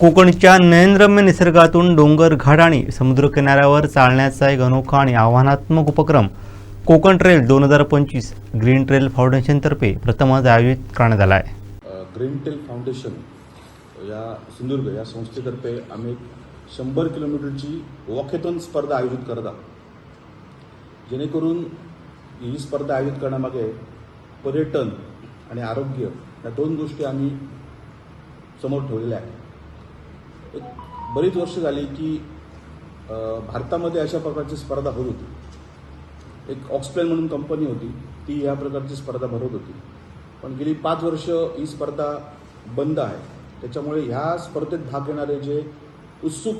कोकणच्या नयनरम्य निसर्गातून डोंगर घाट आणि समुद्रकिनाऱ्यावर चालण्याचा एक अनोखा आणि आव्हानात्मक उपक्रम कोकण ट्रेल दोन हजार पंचवीस ग्रीन ट्रेल फाउंडेशनतर्फे प्रथमच आयोजित करण्यात आला आहे. ग्रीन टेल फाउंडेशन या सिंधुदुर्ग या संस्थेतर्फे आम्ही शंभर किलोमीटरची वॉकेथॉन स्पर्धा आयोजित करत आहोत. जेणेकरून ही स्पर्धा आयोजित करण्यामागे पर्यटन आणि आरोग्य या दोन गोष्टी आम्ही समोर ठेवलेल्या आहेत. बरीच वर्ष झाली की भारतामध्ये अशा प्रकारची स्पर्धा होत होती. एक ऑक्सप्लेन म्हणून कंपनी होती ती या प्रकारची स्पर्धा भरवत होती. पण गेली पाच वर्ष ही स्पर्धा बंद आहे. त्याच्यामुळे ह्या स्पर्धेत भाग घेणारे जे उत्सुक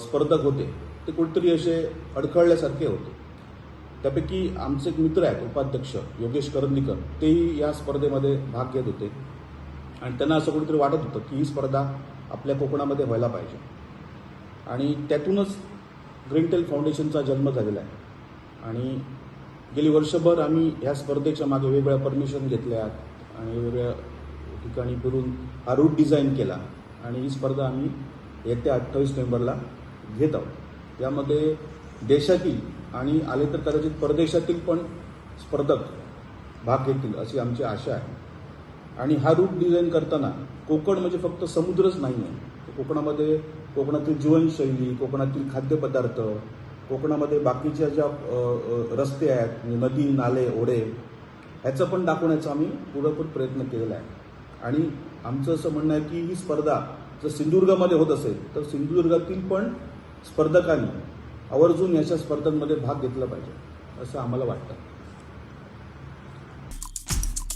स्पर्धक होते ते कुठेतरी असे अडखळल्यासारखे होते. त्यापैकी आमचे एक मित्र आहेत उपाध्यक्ष योगेश करंदीकर तेही या स्पर्धेमध्ये भाग घेत होते. आणि त्यांना असं कुठेतरी वाटत होतं की ही स्पर्धा आपल्या कोकणामध्ये व्हायला पाहिजे. आणि त्यातूनच ग्रीनटेल फाउंडेशनचा जन्म झालेला आहे. आणि गेली वर्षभर आम्ही ह्या स्पर्धेच्या मागे वेगवेगळ्या परमिशन घेतल्या आणि वेगवेगळ्या ठिकाणी फिरून हा रूट डिझाईन केला. आणि ही स्पर्धा आम्ही येत्या अठ्ठावीस नोव्हेंबरला घेत आहोत. त्यामध्ये देशातील आणि आले तर कदाचित परदेशातील पण स्पर्धक भाग घेतील अशी आमची आशा आहे. आणि हा रूट डिझाईन करताना कोकण म्हणजे फक्त समुद्रच नाही आहे कोकणामध्ये कोकणातील जीवनशैली कोकणातील खाद्यपदार्थ कोकणामध्ये बाकीच्या ज्या रस्ते आहेत म्हणजे नदी नाले ओढे ह्याचं पण दाखवण्याचा आम्ही पुरेपूर प्रयत्न केलेला आहे. आणि आमचं असं म्हणणं आहे की ही स्पर्धा जर सिंधुदुर्गामध्ये होत असेल तर सिंधुदुर्गातील पण स्पर्धकांनी आवर्जून याच्या स्पर्धांमध्ये भाग घेतला पाहिजे असं आम्हाला वाटतं.